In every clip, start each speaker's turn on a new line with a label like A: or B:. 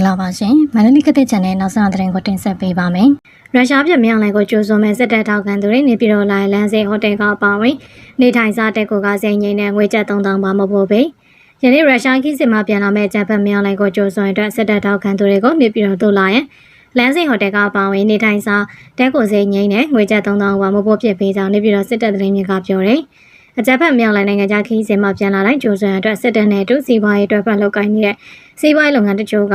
A: ္ဂလာပါရှင်မန္တလေးကတဲ့ channel နောက်ဆုံးသတင်းကိုတင်ဆက်ပေးပါမယ်ရုရှားပြည်မြောက်လိုင်းကိုကြိုးစုံမဲ့စစ်တပ်ထောက်ခံသူတွေနေပြည်တော်လိုင်းလမ်းစိဟိုတယ်ကအပါအဝင်နေထိုင်စားတက်ကိုကစိန်ငိမ့်နဲ့ငွေကျပ်3000ပါမဖို့ပဲယနေ့ရုရှားခီးစစ်မှပြန်လာမဲ့ဂျပန်မြောက်လိုင်းကိုကြိုးစုံအတွက်စစ်တပ်ထောက်ခံသူတွေကိုနေပြည်တော်သို့လာရင်လမ်းစိဟိုတယ်ကအပါအဝင်နေထိုင်စားတက်ကိုစိန်ငိမ့်နဲ့ငွေကျပ်3000ပါမဖို့ဖြစ်ပေးကြောင်းနေပြည်တော်စစ်တပ်သတင်းမြစ်ကပြောတယ်အကြက်ဖက်မြောက်လိုင်းနိုင်ငံခြားခီးစင်မှာပြန်လာတိုင်းကြိုးစွံအတွက်စစ်တပ်နဲ့အတူစီးပွားရေးအတွက်ပတ်လုပ်ကိုင်းနေတဲ့စီးပွားရေးလုပ်ငန်းတချို့က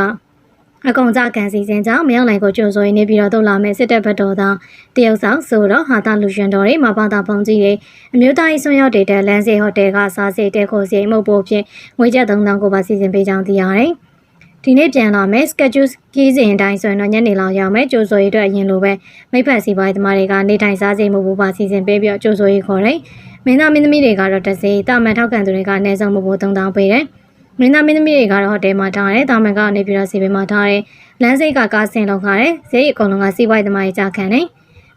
A: အကုံကြကန်စီစဉ်ကြောင့်မြောက်လိုင်းကိုကြိုးစွံနေပြီးတော့တို့လာမဲ့စစ်တပ်ဘက်တော်သားတရုတ်ဆောင်ဆိုတော့ဟာတာလူရှင်တော်တွေမဘာသာပုံကြီးတွေအမျိုးသားရေးဆွမ်းရောက်တဲ့လမ်းစီဟိုတယ်ကစားစီတဲခိုစီမှုတ်ဖို့ဖြင့်ငွေကျပ်3000ကိုပါစီစဉ်ပေးကြောင်းသိရတယ်ဒီနေ့ပြန်လာမယ် schedule ကြီးစဉ်အတိုင်းဆိုရင်တော့ညနေလောက်ရောက်မယ်ကြိုးစိုးရေးအတွက်အရင်လိုပဲမိဖက်စီပွားရေးသမားတွေကနေထိုင်စားစိတ်မှုဖို့ပါစီစဉ်ပေးပြီးတော့ကြိုးစိုးရေးခေါ်တယ်မင်းသားမင်းသမီးတွေကတော့တစ်စီတာမန်ထောက်ခံသူတွေကအနည်းဆုံးမှုဖို့3000ပေးတယ် မင်းသားမင်းသမီးတွေကတော့ဟိုတယ်မှာထားတယ်တာမန်ကနေပြီးတော့စီပင်မှာထားတယ်လမ်းစိတ်ကကားဆင်လောက်ခါတယ်ဈေးအကုန်လုံးကစီပွားရေးသမားတွေကြာခံတယ်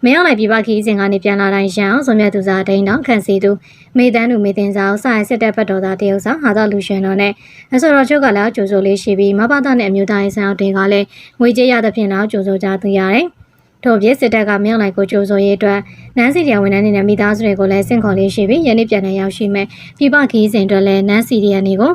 A: မင်းအောင်လိုက်ပြပခီးစဉ်ကနေပြန်လာတိုင်းရန်အောင်ဆိုမြတ်သူစားဒိန်းတော့ခန့်စီသူမေတန်းသူမေတင်စာအောင်စာရစစ်တပ်ဘက်တော်သားတရုတ်စာဟာတော့လူရှင်တော်နဲ့အစောတော်ချုပ်ကလည်းကြိုးစိုးလေးရှိပြီးမဘာသာနဲ့အမျိုးသားရေးဆိုင်အောင်တွေကလည်းငွေကြေးရသဖြင့်တော့ကြိုးစိုးကြသိရတယ်ထို့ပြင်စစ်တပ်ကမြောက်လိုက်ကိုကြိုးစိုးရေးအတွက်နန်းစီရီယဝန်ထမ်းတွေနဲ့မိသားစုတွေကိုလည်းစင့်ခေါ်လေးရှိပြီးယနေ့ပြန်လည်ရောက်ရှိမဲ့ပြပခီးစဉ်အတွက်လည်းနန်းစီရီယနေကို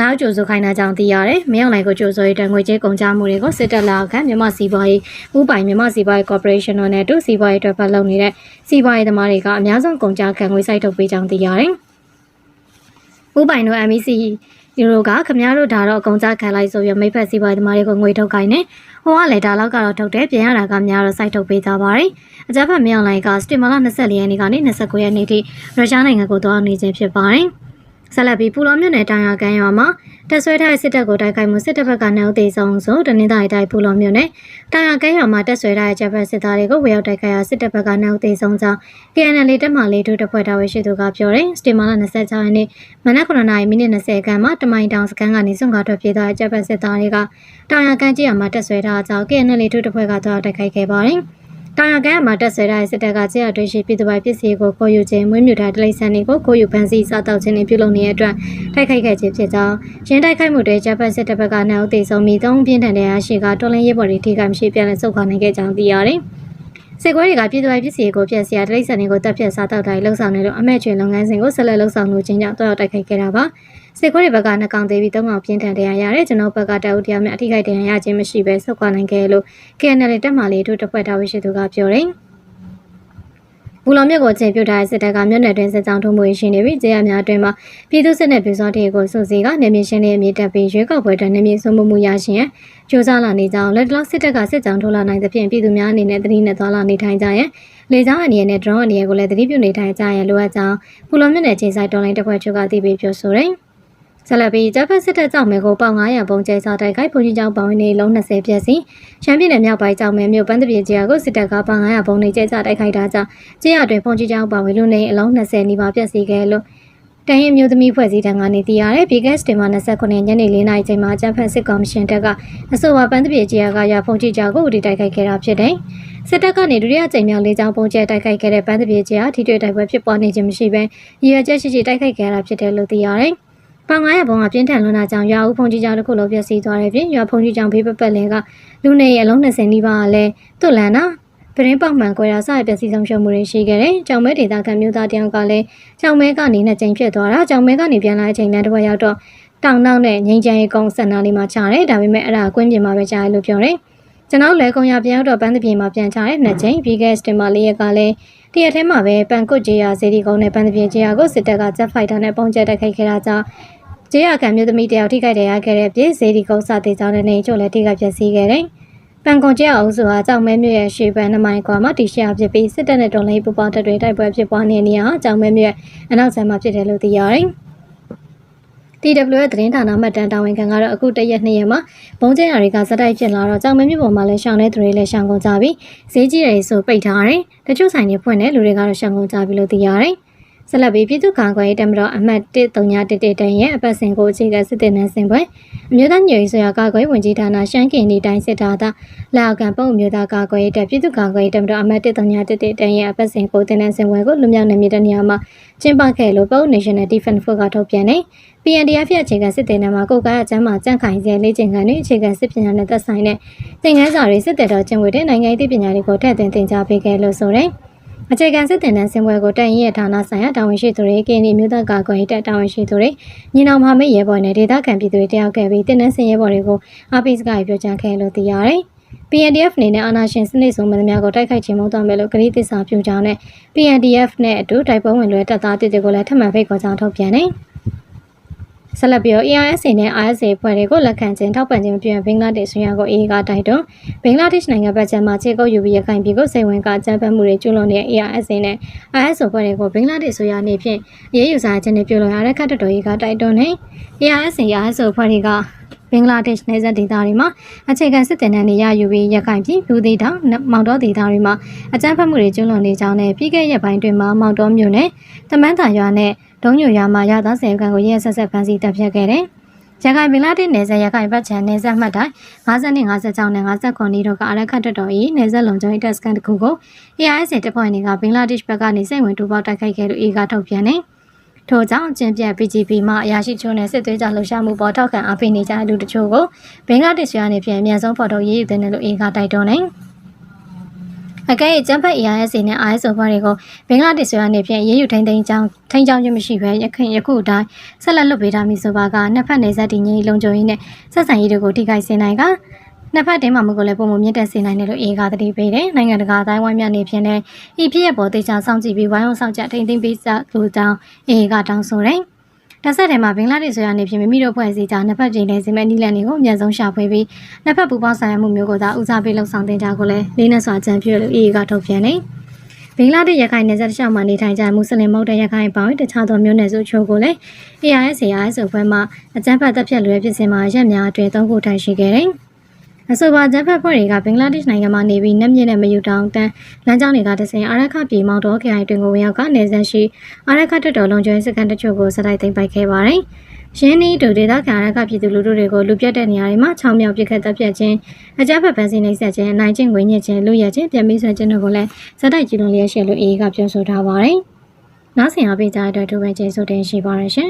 A: လာကြိုးစိုးခိုင်းတာကြောင့်သိရတယ်။မြောက်လိုက်ကိုကြိုးစိုးရေးအတွက်ငွေကြေးကုန်ကျမှုတွေကိုစစ်တပ်လက်အောက်ခံမြန်မာစီးပွားရေးဥပိုင်မြန်မာစီးပွားရေးကော်ပိုရေးရှင်းတို့နဲ့အတူစီးပွားရေးအတွက်ပတ်လုပ်နေတဲ့စီးပွားရေးသမားတွေကအများဆုံးကုန်ကျခံငွေစိုက်ထုတ်ပေးကြောင်းသိရတယ်။ဥပိုင်တို့ MEC ယူရိုကခမည်းတော်ဒါတော့အကုန်ကြခံလိုက်ဆိုပြီးမိဖက်စီးပွားရေးသမားတွေကိုငွေထုတ်ခိုင်းနေ။ဟိုကလည်းဒါလောက်ကတော့ထုတ်တယ်ပြန်ရတာကများတော့စိုက်ထုတ်ပေးကြပါတယ်။အကြမ်းဖက်မြောက်လိုင်းကစတင်မာလာ24ရက်နေ့ကနေ29ရက်နေ့ထိရုရှားနိုင်ငံကိုသွားနေခြင်းဖြစ်ပါတယ်။ ဆက်လက်ပြီးပူလောမြို့နယ်တောင်ရကန်ရွာမှာတက်ဆွဲထားတဲ့စစ်တပ်ကိုတိုက်ခိုက်မှုစစ်တပ်ဘက်ကနှုတ်သေးဆုံးဆိုတနင်္သာရီတိုင်းပူလောမြို့နယ်တောင်ရကန်ရွာမှာတက်ဆွဲထားတဲ့ဂျပန်စစ်သားတွေကိုဝေရောက်တိုက်ခိုက်ရာစစ်တပ်ဘက်ကနှုတ်သေးဆုံးကြောင်း KNL တက်မှလေးတို့တပ်ဖွဲ့တာဝန်ရှိသူကပြောတယ်စတင်မာလာ26ရက်နေ့မနက်9:00မိနစ်20ခန်းမှာတမိုင်တောင်စခန်းကနေစွန့်ခွာထွက်ပြေးသွားတဲ့ဂျပန်စစ်သားတွေကတောင်ရကန်ကြီးရွာမှာတက်ဆွဲထားကြောင်း KNL တို့တပ်ဖွဲ့ကသွားတိုက်ခိုက်ခဲ့ပါတယ် တာယာကန်မှာတက်ဆွဲထားတဲ့စစ်တပ်ကကြေးရတွင်းရှိပြည်သူပိုင်ပစ္စည်းကိုခေါ်ယူခြင်းမွေးမြူထားဒလိဆန်တွေကိုခေါ်ယူဖန်ဆီးစားတောက်ခြင်းတွေပြုလုပ်နေတဲ့အတွက်တိုက်ခိုက်ခဲ့ခြင်းဖြစ်ကြောင်းရင်းတိုက်ခိုက်မှုတွေဂျပန်စစ်တပ်ဘက်ကနောက်သိဆုံးပြီးသုံးပြင်းထန်တဲ့အရှိကတော်လင်းရေးပေါ်တွေထိခိုက်မရှိပြန်လည်ဆုတ်ခွာနိုင်ခဲ့ကြောင်းသိရတယ်။ စစ်ကွဲတွေကပြည်သူပိုင်ပစ္စည်းကိုဖျက်ဆီးရဒလိဆန်တွေကိုတပ်ဖြတ်စားတောက်တိုင်းလှုပ်ဆောင်နေလို့အမဲချွေလုပ်ငန်းစဉ်ကိုဆက်လက်လှုပ်ဆောင်လို့ချင်းကြောင့်တော့တိုက်ခိုက်ခဲ့တာပါ။စစ်ခွေးတွေဘက်ကနှကောင်သေးပြီးသုံးကောင်ပြင်းထန်တရားရတယ်ကျွန်တော်ဘက်ကတအုပ်တရားများအထိခိုက်တရားရခြင်းမရှိဘဲဆုတ်ခွာနိုင်ခဲ့လို့ KNL တက်မှလေးတို့တပ်ဖွဲ့တာဝန်ရှိသူကပြောတယ်။ ဘူလောမြက်ကိုချိန်ပြုတ်ထားတဲ့စစ်တပ်ကမြို့နယ်တွင်းစစ်ကြောင်းထုံးမှုရှိနေပြီးကြေးရများအတွင်းမှာပြည်သူစစ်နဲ့ပြည်စောတွေကိုစုစည်းကနေမြေရှင်းလေးအမြင့်တက်ပြီးရွေးကောက်ပွဲတွင်နေမြေစုံမှုမှုရရှိရန်ကြိုးစားလာနေကြောင်းလက်တလောစစ်တပ်ကစစ်ကြောင်းထိုးလာနိုင်သဖြင့်ပြည်သူများအနေနဲ့တတိနဲ့သွားလာနေထိုင်ကြရန်လေကြောင်းအနေနဲ့ drone အနေနဲ့ကိုလည်းတတိပြုနေထိုင်ကြရန်လိုအပ်ကြောင်းဘူလောမြက်နယ်ချိန်ဆိုင်တော်လိုင်းတစ်ဖွဲ့ချုပ်ကသိပြီးပြောဆိုတယ် ဆက်လက်ပြီးဂျပန်စစ်တပ်ကြောင့်မဲကိုပေါင်900ပုံကျဲစားတိုက်ခိုက်ဘုံကြီးကျောင်းပေါင်နေလုံး20ပြည့်စီရှမ်းပြည်နယ်မြောက်ပိုင်းကြောင့်မဲမြို့ပန်းတပြေကြီးကိုစစ်တပ်ကပေါင်900ပုံနေကျဲစားတိုက်ခိုက်တာကြောင့်ကျေးရွာတွင်ဘုံကြီးကျောင်းပေါင်ဝေလူနေအလုံး20နီးပါးပြည့်စီခဲ့လို့တန်ရင်မျိုးသမီးဖွဲ့စည်းတန်းကနေသိရတဲ့ BGS တင်မှာ29ရက်ညနေ4နာရီချိန်မှာဂျပန်စစ်ကော်မရှင်တပ်ကအဆိုပါပန်းတပြေကြီးကရဘုံကြီးကျောင်းကိုဦးတည်တိုက်ခိုက်ခဲ့တာဖြစ်တယ်စစ်တပ်ကနေဒုတိယကြိမ်မြောက်လေးချောင်းပုံကျဲတိုက်ခိုက်ခဲ့တဲ့ပန်းတပြေကြီးဟာထိတွေ့တိုက်ပွဲဖြစ်ပွားနေခြင်းမရှိဘဲရည်ရွယ်ချက်ရှိရှိတိုက်ခိုက်ခဲ့တာဖြစ်တယ်လို့သိရတယ်။ ပေါင်900ဘုံကပြင်းထန်လွန်တာကြောင့်ရွာဦးဖုန်ကြီးကျောင်းတစ်ခုလုံးပျက်စီးသွားတဲ့ပြင်ရွာဖုန်ကြီးကျောင်းဘေးပပတ်လင်းကလူနေရဲ့အလုံး20နီးပါးကလည်းတွတ်လန်တာပရင်းပေါက်မှန်ကွဲတာစရပျက်စီးဆုံးရှုံးမှုတွေရှိခဲ့တယ်။ကြောင်မဲဒေတာကမျိုးသားတယောက်ကလည်းကြောင်မဲကနေနှစ်ကြိမ်ဖြစ်သွားတာကြောင်မဲကနေပြန်လာတဲ့အချိန်တန်းတစ်ဝက်ရောက်တော့တောင်နောက်နဲ့ငိမ့်ချမ်းရေးကုန်းဆက်နာလေးမှာချတယ်။ဒါပေမဲ့အဲ့ဒါကွင်းပြင်မှာပဲချတယ်လို့ပြောတယ်။ကျွန်တော်လဲကုံရပြန်ရောက်တော့ပန်းသပြေမှာပြန်ချတဲ့နှစ်ကြိမ်ပြီးခဲ့စတင်မှာလေးရက်ကလည်းတရက်ထဲမှာပဲပန်ကွတ်ကျေးရဇေဒီကုန်းနဲ့ပန်းသပြေကျေးရကိုစစ်တပ်ကဂျက်ဖိုက်တာနဲ့ပုံကျဲတိုက်ခိုက်ခဲ့တာကြောင့် ကျေးရခံမျိုးသမီးတယောက်ထိခိုက်တရားခဲ့တဲ့ပြည်ဇေဒီကုန်းစတဲ့ကြောင့်လည်းနေချို့လည်းထိခိုက်ပျက်စီးခဲ့တယ်။ပန်ကွန်ကျေးအောင်စုဟာကြောင်မဲမြို့ရဲ့ရှေ့ဘက်နှမိုင်ကွာမှာတီရှပ်ဖြစ်ပြီးစစ်တပ်နဲ့တော်လိုင်းပူပေါင်းတပ်တွေတိုက်ပွဲဖြစ်ပွားနေတဲ့နေရာဟာကြောင်မဲမြို့ရဲ့အနောက်ဆမ်းမှာဖြစ်တယ်လို့သိရတယ်။ TW ရဲ့သတင်းဌာနမှတ်တမ်းတာဝန်ခံကတော့အခုတရက်နှစ်ရက်မှာဘုံကျဲရာတွေကစတိုက်ဖြစ်လာတော့ကြောင်မဲမြို့ပေါ်မှာလည်းရှောင်းတဲ့သူတွေလည်းရှောင်းကုန်ကြပြီဈေးကြီးတယ်ဆိုပိတ်ထားတယ်တချို့ဆိုင်တွေဖွင့်တယ်လူတွေကတော့ရှောင်းကုန်ကြပြီလို့သိရတယ် ဆက်လက်ပြီးပြည်သူ့ကာကွယ်ရေးတပ်မတော်အမှတ်1311တန်းရဲ့အပတ်စဉ်ကိုအခြေခံစစ်တင်နှန်းစင်ပွဲအမျိုးသားညွေရေးဆိုရကာကွယ်ဝင်ကြီးဌာနရှမ်းကင်ဒီတိုင်းစစ်တာသာလက်အောက်ခံပုံအမျိုးသားကာကွယ်ရေးတပ်ပြည်သူ့ကာကွယ်ရေးတပ်မတော်အမှတ်1311တန်းရဲ့အပတ်စဉ်ကိုတင်နှန်းစင်ပွဲကိုလူမြောက်နယ်မြေတနေရာမှာကျင်းပခဲ့လို့ပုံ National Defense Force ကထုတ်ပြန်နေ PNDF ရဲ့အခြေခံစစ်တေနမှာကိုယ်ကားအကျမ်းမှာကြန့်ခိုင်စေလေ့ကျင့်ခန်းတွေအခြေခံစစ်ပညာနဲ့သက်ဆိုင်တဲ့သင်ခန်းစာတွေစစ်တေတော်ကျင့်ဝတ်တဲ့နိုင်ငံရေးပညာတွေကိုထည့်သွင်းသင်ကြားပေးခဲ့လို့ဆိုတဲ့ အခြေခံစစ်တင်တဲ့ဆင်ပွဲကိုတက်ရင်ရဲ့ဌာနဆိုင်ရာတာဝန်ရှိသူတွေကင်းဒီမြို့သားကာကွယ်ရေးတပ်တာဝန်ရှိသူတွေညီနောင်မဟာမိတ်ရဲဘော်နဲ့ဒေသခံပြည်သူတွေတယောက်ခဲ့ပြီးတင်တဲ့ဆင်ရဲဘော်တွေကိုအပိစကပြောကြားခဲ့လို့သိရတယ်။ PNDF အနေနဲ့အာဏာရှင်စနစ်ဆုံးမသမျှကိုတိုက်ခိုက်ခြင်းမဟုတ်တော့မယ်လို့ကတိသစ္စာပြုကြောင်းနဲ့ PNDF နဲ့အတူတိုက်ပွဲဝင်လွဲတပ်သားတစ်တွေကိုလည်းထပ်မံဖိတ်ခေါ်ကြောင်းထုတ်ပြန်တယ်။ ဆက်လက်ပြီးတော့ AISA နဲ့ ISA ဖွဲ့တွေကိုလက်ခံခြင်းထောက်ပံ့ခြင်းမပြုရင်ဘင်္ဂလားဒေ့ရှ်ဆွေးရကို AA ကတိုက်တွန်းဘင်္ဂလားဒေ့ရှ်နိုင်ငံဘက်ကျမှခြေကုပ်ယူပြီးရခိုင်ပြည်ကိုစိတ်ဝင်ကအကြမ်းဖက်မှုတွေကျူးလွန်နေတဲ့ AISA နဲ့ ISO ဖွဲ့တွေကိုဘင်္ဂလားဒေ့ရှ်ဆွေးရနေဖြင့်အရေးယူစားခြင်းတွေပြုလုပ်ရတဲ့ခတ်တော်ရေးကတိုက်တွန်းနေ AISA ISO ဖွဲ့တွေကဘင်္ဂလားဒေ့ရှ်နယ်စပ်ဒေသတွေမှာအခြေခံစစ်တင်တဲ့နေရယူပြီးရခိုင်ပြည်လူသေးတောင်မောင်တော်ဒေသတွေမှာအကြမ်းဖက်မှုတွေကျူးလွန်နေကြောင်းနဲ့ပြီးခဲ့ရက်ပိုင်းတွင်မှာမောင်တော်မြို့နယ်တမန်းသာရွာနဲ့ ဒုံညိုရွာမှာရသားဆယ်ကန်ကိုရဲဆက်ဆက်ဖမ်းဆီးတပ်ဖြတ်ခဲ့တယ်။ရခိုင်ဘင်္ဂလားဒေ့ရှ်နယ်စပ်ရခိုင်ဘက်ခြမ်းနယ်စပ်မှတ်တိုင်း50နဲ့56နဲ့59နီးတို့ကအရက်ခတ်တတော်၏နယ်စပ်လုံခြုံရေးတပ်စခန်းတစ်ခုကို AIS တပ်ဖွဲ့တွေကဘင်္ဂလားဒေ့ရှ်ဘက်ကနေစိတ်ဝင်တူပေါက်တိုက်ခိုက်ခဲ့လို့အေကထုတ်ပြန်နေ။ထို့ကြောင့်အကျင့်ပြတ် BGP မှအရာရှိချိုးနဲ့စစ်သွေးကြလှုပ်ရှားမှုပေါ်ထောက်ခံအားပေးနေကြတဲ့လူတချို့ကိုဘင်္ဂလားဒေ့ရှ်ကနေပြန်အမြန်ဆုံးဖော်ထုတ်ရေးယူတဲ့လို့အေကတိုက်တွန်းနေ။ အကဲ့ကျန်းဖက် AIS နဲ့ ISO ဘွားတွေကိုဘင်္ဂလားဒေ့ရှ်ကနေဖြင့်ရေးယူထိန်းသိမ်းကြောင်းထိန်းကြောင်းခြင်းမရှိဘဲရခိုင်ယခုအတိုင်းဆက်လက်လွတ်ပေးထားမည်ဆိုပါကနှစ်ဖက်နယ်စပ်တည်ငြိမ်လုံခြုံရေးနဲ့ဆက်ဆံရေးတွေကိုထိခိုက်စေနိုင်ကနှစ်ဖက်တင်းမှာမှုကိုလည်းပုံမမြင့်တက်စေနိုင်တယ်လို့အေကသတိပေးတယ်နိုင်ငံတကာအတိုင်းဝိုင်းများနေဖြင့်လည်းဤဖြစ်ရပေါ်တေချာစောင့်ကြည့်ပြီးဝိုင်းဝန်းဆောင်ကြထိန်းသိမ်းပေးစလိုကြောင်းအေကတောင်းဆိုတယ် တဆက်တယ်မှာဘင်္ဂလားဒေ့ရှ်ဆိုရနေဖြင့်မိမိတို့ဖွဲ့စည်းကြနှစ်ဖက်ပြည်နယ်စီမံနီလန်တွေကိုအများဆုံးရှာဖွေပြီးနှစ်ဖက်ပူးပေါင်းဆောင်ရွက်မှုမျိုးကိုသာဦးစားပေးလှုပ်ဆောင်တင်ကြကိုလည်းလေးနဲ့စွာကြံပြည့်လို့အေကထုတ်ပြန်နေဘင်္ဂလားဒေ့ရှ်ရခိုင်နယ်စပ်တစ်လျှောက်မှာနေထိုင်ကြတဲ့မွတ်စလင်မဟုတ်တဲ့ရခိုင်ပေါင်းတခြားသောမျိုးနွယ်စုချို့ကိုလည်း AIS AIS ဘက်မှအကြမ်းဖက်တပ်ဖြတ်လွဲဖြစ်စဉ်မှာရက်များအတွင်းသုံးခုထိုင်ရှိခဲ့တယ်။ အဆိုပါဂျမ်ဖက်ဖွဲ့တွေကဘင်္ဂလားဒေ့ရှ်နိုင်ငံမှာနေပြီးနက်မြင့်တဲ့မယူတောင်တန်းလမ်းကြောင်းတွေကတဆင်အာရခပြည်မောင်တော်ခရိုင်တွင်ကိုဝင်ရောက်ကနေဆက်ရှိအာရခတက်တော်လုံခြုံရေးစခန်းတချို့ကိုစတိုက်သိမ်းပိုက်ခဲ့ပါတယ်။ရင်းနှီးတူဒေသခံအာရခပြည်သူလူထုတွေကိုလူပြတ်တဲ့နေရာတွေမှာချောင်းမြောက်ပစ်ခတ်တပ်ဖြတ်ခြင်းအကြမ်းဖက်ပန်းစည်းနှိပ်စက်ခြင်းအနိုင်ကျင့်ဝင်ညစ်ခြင်းလူရဲခြင်းပြန်ပြီးဆွဲခြင်းတို့ကိုလည်းစတိုက်ကြည့်လွန်လျက်ရှိလို့အေးကပြောဆိုထားပါတယ်။နောက်ဆင်အားပေးကြတဲ့အတွက်ဒုပဲကျေးဇူးတင်ရှိပါရရှင်